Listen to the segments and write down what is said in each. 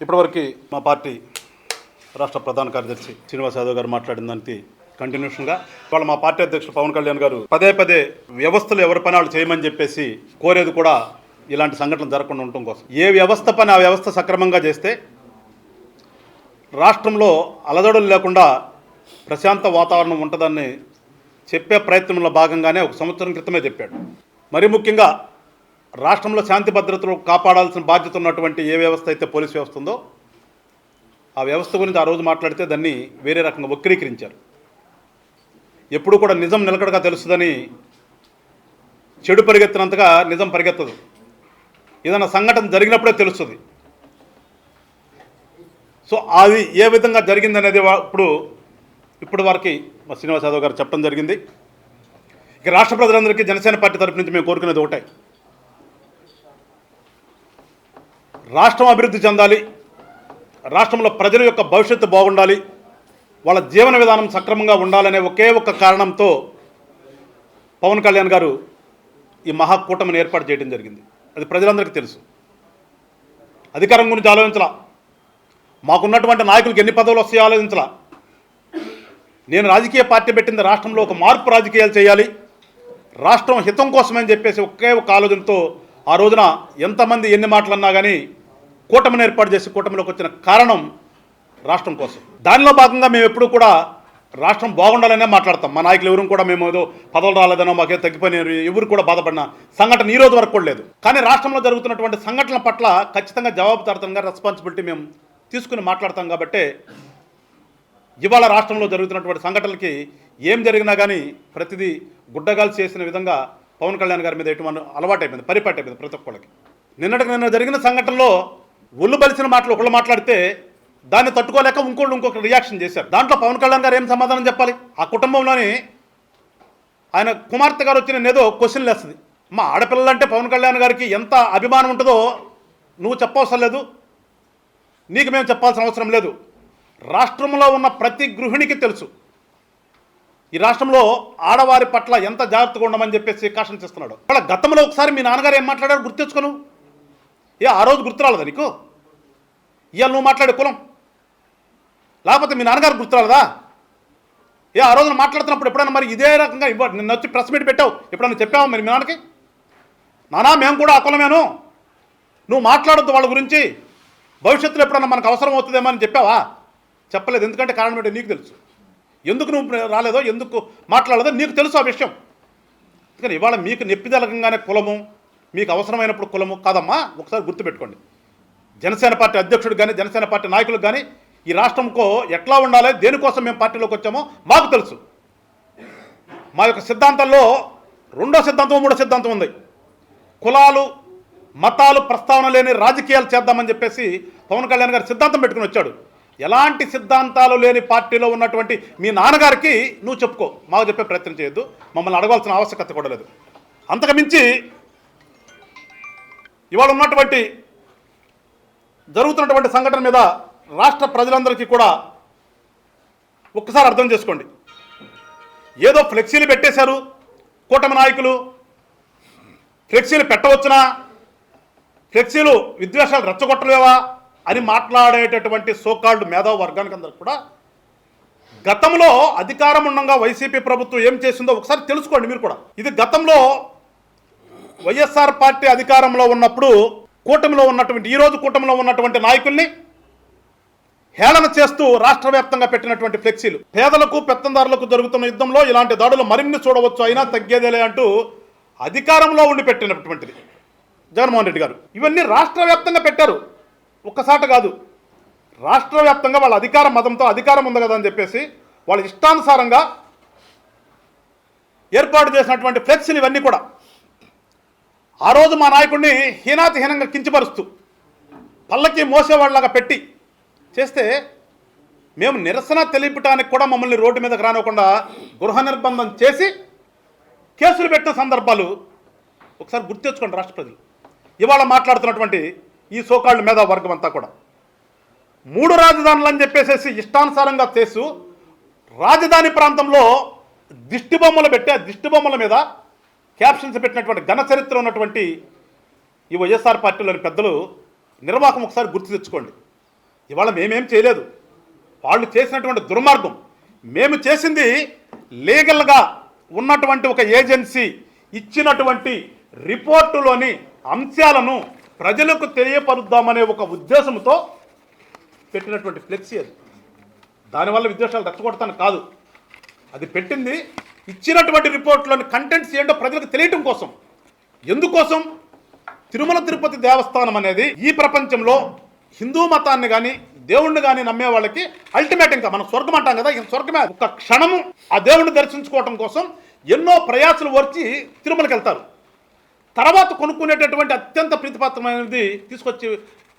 ఇప్పటివరకు మా పార్టీ రాష్ట్ర ప్రధాన కార్యదర్శి శ్రీనివాస్ యాదవ్ గారు మాట్లాడిన దానికి కంటిన్యూషన్గా ఇవాళ మా పార్టీ అధ్యక్షుడు పవన్ కళ్యాణ్ గారు పదే పదే వ్యవస్థలు ఎవరి పని వాళ్ళు చేయమని చెప్పేసి కోరేది కూడా ఇలాంటి సంఘటనలు జరగకుండా ఉండటం కోసం. ఏ వ్యవస్థ పని ఆ వ్యవస్థ సక్రమంగా చేస్తే రాష్ట్రంలో అలదడులు లేకుండా ప్రశాంత వాతావరణం ఉంటుందని చెప్పే ప్రయత్నంలో భాగంగానే ఒక సంవత్సరం క్రితమే చెప్పాడు. మరి ముఖ్యంగా రాష్ట్రంలో శాంతి భద్రతలు కాపాడాల్సిన బాధ్యత ఉన్నటువంటి ఏ వ్యవస్థ అయితే పోలీస్ వ్యవస్థ ఉందో ఆ వ్యవస్థ గురించి ఆ రోజు మాట్లాడితే దాన్ని వేరే రకంగా వక్రీకరించారు. ఎప్పుడు కూడా నిజం నిలకడగా తెలుస్తుందని చెడు పరిగెత్తినంతగా నిజం పరిగెత్తదు. ఏదైనా సంఘటన జరిగినప్పుడే తెలుస్తుంది. సో అది ఏ విధంగా జరిగిందనేది ఇప్పుడు ఇప్పుడు వారికి మా శ్రీనివాస్ యాదవ్ గారు చెప్పడం జరిగింది. ఇక రాష్ట్ర ప్రజలందరికీ జనసేన పార్టీ తరపు నుంచి మేము కోరుకునేది ఒకటే. రాష్ట్రం అభివృద్ధి చెందాలి రాష్ట్రంలో ప్రజల యొక్క భవిష్యత్తు బాగుండాలి వాళ్ళ జీవన విధానం సక్రమంగా ఉండాలనే ఒకే ఒక్క కారణంతో పవన్ కళ్యాణ్ గారు ఈ మహాకూటమిని ఏర్పాటు చేయడం జరిగింది. అది ప్రజలందరికీ తెలుసు. అధికారం గురించి ఆలోచించాల. మాకున్నటువంటి నాయకులకు ఎన్ని పదవులు వస్తాయో ఆలోచించాల. నేను రాజకీయ పార్టీ పెట్టింది రాష్ట్రంలో ఒక మార్పు రాజకీయాలు చేయాలి. రాష్ట్రం హితం కోసమని చెప్పేసి ఒకే ఒక ఆలోచనతో ఆ రోజున ఎంతమంది ఎన్ని మాటలు అన్నా కానీ కూటమిని ఏర్పాటు చేసి కూటమిలోకి వచ్చిన కారణం రాష్ట్రం కోసం. దానిలో భాగంగా మేము ఎప్పుడు కూడా రాష్ట్రం బాగుండాలనే మాట్లాడతాం. మా నాయకులు ఎవరు కూడా మేము ఏదో పదవులు రాలేదనో మాకే తగ్గిపోయిన ఎవరు కూడా బాధపడిన సంఘటన ఈ రోజు వరకు కూడా లేదు. కానీ రాష్ట్రంలో జరుగుతున్నటువంటి సంఘటనల పట్ల ఖచ్చితంగా జవాబుదారితంగా రెస్పాన్సిబిలిటీ మేము తీసుకుని మాట్లాడతాం కాబట్టి ఇవాళ రాష్ట్రంలో జరుగుతున్నటువంటి సంఘటనలకి ఏం జరిగినా కానీ ప్రతిదీ గుడ్డగాలు చేసిన విధంగా పవన్ కళ్యాణ్ గారి మీద ఎటువంటి అలవాటు అయిపోయింది పరిపాటి అయిపోయింది ప్రతి ఒక్కళ్ళకి. నిన్నటికి నిన్న జరిగిన సంఘటనలో ఒళ్ళు బలిసిన మాటలు ఒకళ్ళు మాట్లాడితే దాన్ని తట్టుకోలేక ఇంకోళ్ళు ఇంకొక రియాక్షన్ చేశారు. దాంట్లో పవన్ కళ్యాణ్ గారు ఏం సమాధానం చెప్పాలి? ఆ కుటుంబంలోని ఆయన కుమార్తె గారు వచ్చిన ఏదో క్వశ్చన్ లేస్తుంది. మా ఆడపిల్లలంటే పవన్ కళ్యాణ్ గారికి ఎంత అభిమానం ఉంటుందో నువ్వు చెప్పవసరం లేదు. నీకు మేము చెప్పాల్సిన అవసరం లేదు. రాష్ట్రంలో ఉన్న ప్రతి గృహిణికి తెలుసు. ఈ రాష్ట్రంలో ఆడవారి పట్ల ఎంత జాగ్రత్తగా ఉండమని చెప్పేసి కాషన్ చేస్తున్నాడు. వాళ్ళ గతంలో ఒకసారి మీ నాన్నగారు ఏం మాట్లాడారు గుర్తు తెచ్చుకోను. ఏ ఆ రోజు గుర్తురాలదా నీకు? ఇవాళ నువ్వు మాట్లాడే కులం. లేకపోతే మీ నాన్నగారు గుర్తురాలదా? ఏ ఆ రోజున మాట్లాడుతున్నప్పుడు ఎప్పుడైనా మరి ఇదే రకంగా ఇవ్వ నిన్న వచ్చి ప్రెస్ మీట్ పెట్టావు? ఎప్పుడైనా చెప్పావా మరి మీ నాన్నకి? నానా మేము కూడా ఆ కులమేను. నువ్వు మాట్లాడొద్దు వాళ్ళ గురించి. భవిష్యత్తులో ఎప్పుడన్నా మనకు అవసరం అవుతుందేమో అని చెప్పావా? చెప్పలేదు. ఎందుకంటే కారణం ఏంటో నీకు తెలుసు. ఎందుకు నువ్వు రాలేదో ఎందుకు మాట్లాడలేదో నీకు తెలుసు ఆ విషయం. అందుకని ఇవాళ మీకు నెప్పిదలకంగానే కులము మీకు అవసరమైనప్పుడు కులము కాదమ్మా ఒకసారి గుర్తుపెట్టుకోండి. జనసేన పార్టీ అధ్యక్షుడు కానీ జనసేన పార్టీ నాయకులకు కానీ ఈ రాష్ట్రంకో ఎట్లా ఉండాలి దేనికోసం మేము పార్టీలోకి వచ్చామో మాకు తెలుసు. మా యొక్క సిద్ధాంతంలో రెండో సిద్ధాంతం మూడో సిద్ధాంతం ఉంది. కులాలు మతాలు ప్రస్తావన లేని రాజకీయాలు చేద్దామని చెప్పేసి పవన్ కళ్యాణ్ గారు సిద్ధాంతం పెట్టుకుని వచ్చాడు. ఎలాంటి సిద్ధాంతాలు లేని పార్టీలో ఉన్నటువంటి మీ నాన్నగారికి నువ్వు చెప్పుకో మాకు చెప్పే ప్రయత్నం చేయొద్దు మమ్మల్ని అడగాల్సిన ఆవశ్యకత కూడా లేదు. అంతకుమించి ఇవాళ ఉన్నటువంటి జరుగుతున్నటువంటి సంఘటన మీద రాష్ట్ర ప్రజలందరికీ కూడా ఒక్కసారి అర్థం చేసుకోండి. ఏదో ఫ్లెక్సీలు పెట్టేశారు కూటమి నాయకులు. ఫ్లెక్సీలు పెట్టవచ్చునా? ఫ్లెక్సీలు విద్వేషాలు రెచ్చగొట్టలేవా? అని మాట్లాడేటటువంటి సోకాల్డ్ మేధావ వర్గానికి అందరికి కూడా గతంలో అధికారం ఉండగా వైసీపీ ప్రభుత్వం ఏం చేసిందో ఒకసారి తెలుసుకోండి మీరు కూడా. ఇది గతంలో వైఎస్ఆర్ పార్టీ అధికారంలో ఉన్నప్పుడు కూటమిలో ఉన్నటువంటి ఈ రోజు కూటమిలో ఉన్నటువంటి నాయకుల్ని హేళన చేస్తూ రాష్ట్ర వ్యాప్తంగా పెట్టినటువంటి ఫ్లెక్సీలు. పేదలకు పెత్తందారులకు జరుగుతున్న యుద్ధంలో ఇలాంటి దాడులు మరిన్ని చూడవచ్చు అయినా తగ్గేదేలే అంటూ అధికారంలో ఉండి పెట్టినటువంటిది. జగన్మోహన్ రెడ్డి గారు. ఇవన్నీ రాష్ట్ర వ్యాప్తంగా పెట్టారు. ఒక్కసాట కాదు. రాష్ట్ర వ్యాప్తంగా వాళ్ళ అధికార మతంతో అధికారం ఉంది కదా అని చెప్పేసి వాళ్ళ ఇష్టానుసారంగా ఏర్పాటు చేసినటువంటి ఫ్లెక్సీలు ఇవన్నీ కూడా. ఆ రోజు మా నాయకుడిని హీనాతిహీనంగా కించపరుస్తూ పల్లకి మోసేవాళ్ళలాగా పెట్టి చేస్తే మేము నిరసన తెలియపటానికి కూడా మమ్మల్ని రోడ్డు మీదకి రానివ్వకుండా గృహ నిర్బంధం చేసి కేసులు పెట్టిన సందర్భాలు ఒకసారి గుర్తు తెచ్చుకోండి రాష్ట్ర ప్రజలు. ఇవాళ మాట్లాడుతున్నటువంటి ఈ సోకాళ్ళు మేధా వర్గం అంతా కూడా. మూడు రాజధానులు అని చెప్పేసేసి ఇష్టానుసారంగా చేస్తూ రాజధాని ప్రాంతంలో దిష్టి బొమ్మలు పెట్టి ఆ దిష్టి బొమ్మల మీద క్యాప్షన్స్ పెట్టినటువంటి ఘన చరిత్ర ఉన్నటువంటి ఈ వైఎస్ఆర్ పార్టీలోని పెద్దలు నిర్వాహకం ఒకసారి గుర్తు తెచ్చుకోండి. ఇవాళ మేమేం చేయలేదు. వాళ్ళు చేసినటువంటి దుర్మార్గం. మేము చేసింది లీగల్గా ఉన్నటువంటి ఒక ఏజెన్సీ ఇచ్చినటువంటి రిపోర్టులోని అంశాలను ప్రజలకు తెలియపరుద్దామనే ఒక ఉద్దేశంతో పెట్టినటువంటి ఫ్లెక్సీ అది. దానివల్ల విద్వేషాలు రెచ్చగొడతాను కాదు. అది పెట్టింది ఇచ్చినటువంటి రిపోర్ట్లోని కంటెంట్స్ ఏంటో ప్రజలకు తెలియటం కోసం. ఎందుకోసం? తిరుమల తిరుపతి దేవస్థానం అనేది ఈ ప్రపంచంలో హిందూ మతాన్ని కానీ దేవుణ్ణి కానీ నమ్మే వాళ్ళకి అల్టిమేట్ ఇంకా మనం స్వర్గం అంటాం కదా స్వర్గమే. ఒక క్షణము ఆ దేవుణ్ణి దర్శించుకోవటం కోసం ఎన్నో ప్రయాసలు వచ్చి తిరుమలకి వెళ్తారు. తర్వాత కొనుక్కునేటటువంటి అత్యంత ప్రీతిపాత్రమైనది తీసుకొచ్చి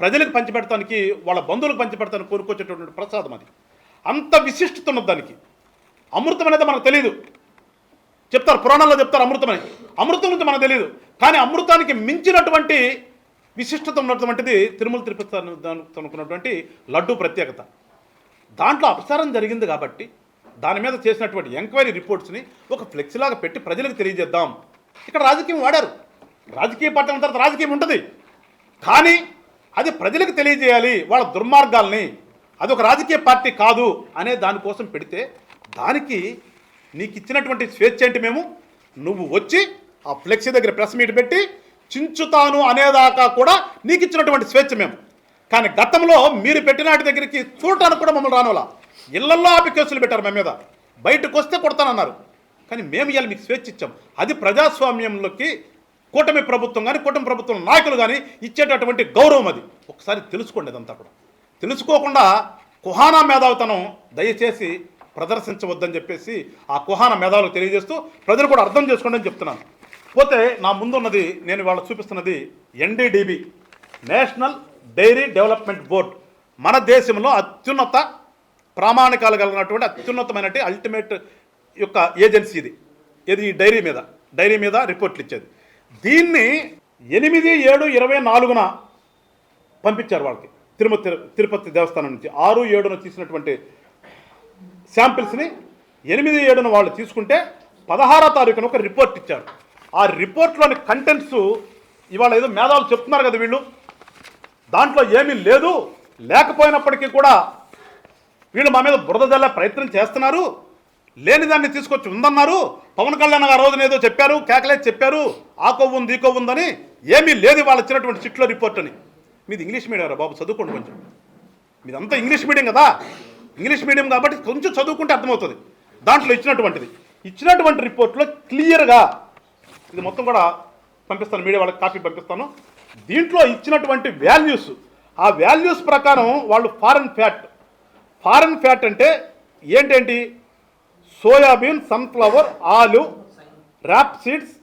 ప్రజలకు పంచిపెడతానికి వాళ్ళ బంధువులకు పంచిపెడతానికి కొనుక్కొచ్చేటటువంటి ప్రసాదం అది. అంత విశిష్టత ఉన్నది దానికి. అమృతం అనేది మనకు తెలియదు చెప్తారు పురాణాల్లో చెప్తారు అమృతం అని. అమృతం నుంచి మనకు తెలియదు కానీ అమృతానికి మించినటువంటి విశిష్టత ఉన్నటువంటిది తిరుమల తిరుపతి అనుకున్నటువంటి లడ్డు ప్రత్యేకత. దాంట్లో అపసారం జరిగింది కాబట్టి దాని మీద చేసినటువంటి ఎంక్వైరీ రిపోర్ట్స్ని ఒక ఫ్లెక్స్ లాగా పెట్టి ప్రజలకు తెలియజేద్దాం. ఇక్కడ రాజకీయం వాడారు. రాజకీయ పార్టీ ఉన్న తర్వాత రాజకీయం ఉంటుంది. కానీ అది ప్రజలకు తెలియజేయాలి వాళ్ళ దుర్మార్గాల్ని. అది ఒక రాజకీయ పార్టీ కాదు అనే దానికోసం పెడితే దానికి నీకు ఇచ్చినటువంటి స్వేచ్ఛ ఏంటి మేము? నువ్వు వచ్చి ఆ ఫ్లెక్సీ దగ్గర ప్రెస్ మీట్ పెట్టి చించుతాను అనేదాకా కూడా నీకు ఇచ్చినటువంటి స్వేచ్ఛ మేము. కానీ గతంలో మీరు పెట్టినాటి దగ్గరికి చూడటానికి కూడా మమ్మల్ని రానోలా ఇళ్ళల్లో ఆపి కేసులు పెట్టారు మా మీద. బయటకు వస్తే కొడతానన్నారు. కానీ మేము ఇవాళ మీకు స్వేచ్ఛ ఇచ్చాం. అది ప్రజాస్వామ్యంలోకి కూటమి ప్రభుత్వం కానీ కూటమి ప్రభుత్వం నాయకులు కానీ ఇచ్చేటటువంటి గౌరవం అది. ఒకసారి తెలుసుకోండి అదంతా కూడా. తెలుసుకోకుండా కుహానా మేధావితనం దయచేసి ప్రదర్శించవద్దని చెప్పేసి ఆ కుహాన మేధావులు తెలియజేస్తూ ప్రజలు కూడా అర్థం చేసుకోండి అని చెప్తున్నాను. పోతే నా ముందున్నది నేను వాళ్ళ చూపిస్తున్నది NDDB national dairy development board. మన దేశంలో అత్యున్నత ప్రామాణికాలు కలిగినటువంటి అత్యున్నతమైనటువంటి అల్టిమేట్ యొక్క ఏజెన్సీ ఇది. ఇది ఈ డైరీ మీద. డైరీ మీద రిపోర్ట్లు ఇచ్చేది. దీన్ని ఎనిమిది ఏడు ఇరవై నాలుగున పంపించారు వాళ్ళకి. తిరుమతి తిరుపతి దేవస్థానం నుంచి. ఆరు ఏడున తీసినటువంటి శాంపిల్స్ని ఎనిమిది ఏడున వాళ్ళు తీసుకుంటే పదహారో తారీఖున ఒక రిపోర్ట్ ఇచ్చారు. ఆ రిపోర్ట్లోని కంటెంట్స్ ఇవాళ ఏదో మేధావులు చెప్తున్నారు కదా వీళ్ళు. దాంట్లో ఏమీ లేదు. లేకపోయినప్పటికీ కూడా వీళ్ళు మా మీద బురద జల్లే ప్రయత్నం చేస్తున్నారు. లేని దాన్ని తీసుకొచ్చి ఉందన్నారు. పవన్ కళ్యాణ్ గారు ఆ రోజున ఏదో చెప్పారు కేకలే చెప్పారు. ఆ కొవ్వు ఉంది ఈ కొవ్వు ఉందని ఏమీ లేదు వాళ్ళు ఇచ్చినటువంటి చిట్లో రిపోర్ట్ అని. మీది ఇంగ్లీష్ మీడియం రా బాబు చదువుకోండి కొంచెం. మీదంతా ఇంగ్లీష్ మీడియం కదా. ఇంగ్లీష్ మీడియం కాబట్టి కొంచెం చదువుకుంటే అర్థమవుతుంది. దాంట్లో ఇచ్చినటువంటిది. ఇచ్చినటువంటి రిపోర్ట్లో క్లియర్గా ఇది మొత్తం కూడా పంపిస్తాను మీడియా వాళ్ళకి కాపీ పంపిస్తాను. దీంట్లో ఇచ్చినటువంటి వాల్యూస్ ఆ వాల్యూస్ ప్రకారం వాళ్ళు ఫారెన్ ఫ్యాట్. ఫారెన్ ఫ్యాట్ అంటే ఏంటేంటి? సోయాబీన్ సన్ఫ్లవర్ ఆలు rapeseeds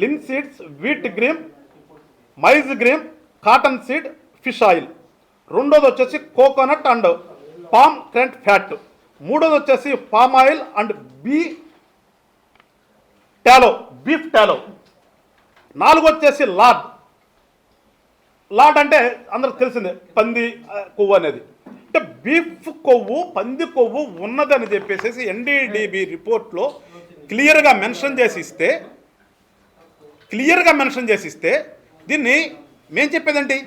linseeds wheat germ maize germ cotton seed fish oil. రెండోది వచ్చేసి coconut and palm kernel fat. మూడోది వచ్చేసి పామ్ ఆయిల్ అండ్ బీ టాలో బీఫ్ టాలో. నాలుగు వచ్చేసి లాడ్. లాడ్ అంటే అందరికి తెలిసిందే పంది కొవ్వు అనేది. అంటే బీఫ్ కొవ్వు పంది కొవ్వు ఉన్నదని చెప్పేసి ఎన్డీడీబీ రిపోర్ట్లో క్లియర్గా మెన్షన్ చేసి ఇస్తే క్లియర్గా మెన్షన్ చేసి ఇస్తే దీన్ని మేం చెప్పేదండి?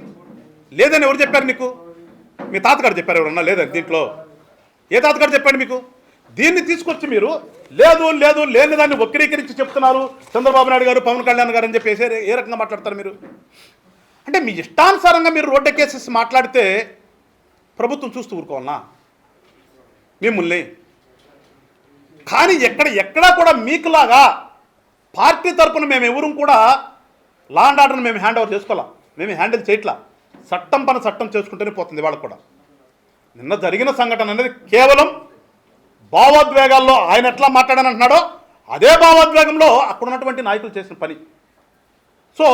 లేదని ఎవరు చెప్పారు నీకు? మీ తాతగారు చెప్పారు ఎవరన్నా? లేదండి దీంట్లో. ఏ తాతగారు చెప్పండి మీకు? దీన్ని తీసుకొచ్చి మీరు లేదు లేదు లేని దాన్ని వక్రీకరించి చెప్తున్నారు చంద్రబాబు నాయుడు గారు పవన్ కళ్యాణ్ గారు అని చెప్పేసి ఏ- రకంగా మాట్లాడతారు మీరు? అంటే మీ ఇష్టానుసారంగా మీరు రోడ్డు కేసెస్ మాట్లాడితే ప్రభుత్వం చూస్తూ ఊరుకోవాలనా? మిమ్మల్ని. కానీ ఎక్కడ ఎక్కడా కూడా మీకులాగా పార్టీ తరపున మేము ఎవరు కూడా లా అండ్ ఆర్డర్ని మేము హ్యాండ్ ఓవర్ చేసుకోవాలా? మేము హ్యాండిల్ చేయట్లా? చట్టం పని చట్టం చేసుకుంటూనే పోతుంది వాళ్ళకు కూడా. నిన్న జరిగిన సంఘటన అనేది కేవలం భావోద్వేగాల్లో ఆయన ఎట్లా మాట్లాడని అంటున్నాడో అదే భావోద్వేగంలో అక్కడ ఉన్నటువంటి నాయకులు చేసిన పని. సో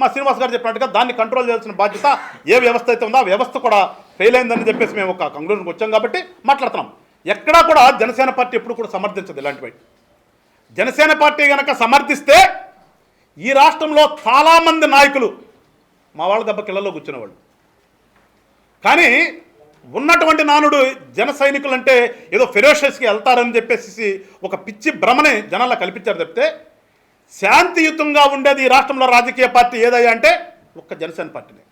మా శ్రీనివాస్ గారు చెప్పినట్టుగా దాన్ని కంట్రోల్ చేయాల్సిన బాధ్యత ఏ వ్యవస్థ అయితే ఉందో ఆ వ్యవస్థ కూడా ఫెయిల్ అయిందని చెప్పేసి మేము ఒక కంక్లూజన్కి వచ్చాం కాబట్టి మాట్లాడుతున్నాం. ఎక్కడా కూడా జనసేన పార్టీ ఎప్పుడు కూడా సమర్థించదు ఇలాంటివి. జనసేన పార్టీ కనుక సమర్థిస్తే ఈ రాష్ట్రంలో చాలామంది నాయకులు మా వాళ్ళ దెబ్బ కిళ్ళలో కూర్చునేవాళ్ళు. కానీ ఉన్నటువంటి నానుడు జన సైనికులు అంటే ఏదో ఫెరోషియస్కి వెళ్తారని చెప్పేసి ఒక పిచ్చి భ్రమని జనాల్లో కల్పించారు చెప్తే శాంతియుతంగా ఉండేది ఈ రాష్ట్రంలో రాజకీయ పార్టీ ఏదయ్యా అంటే ఒక్క జనసేన పార్టీనే.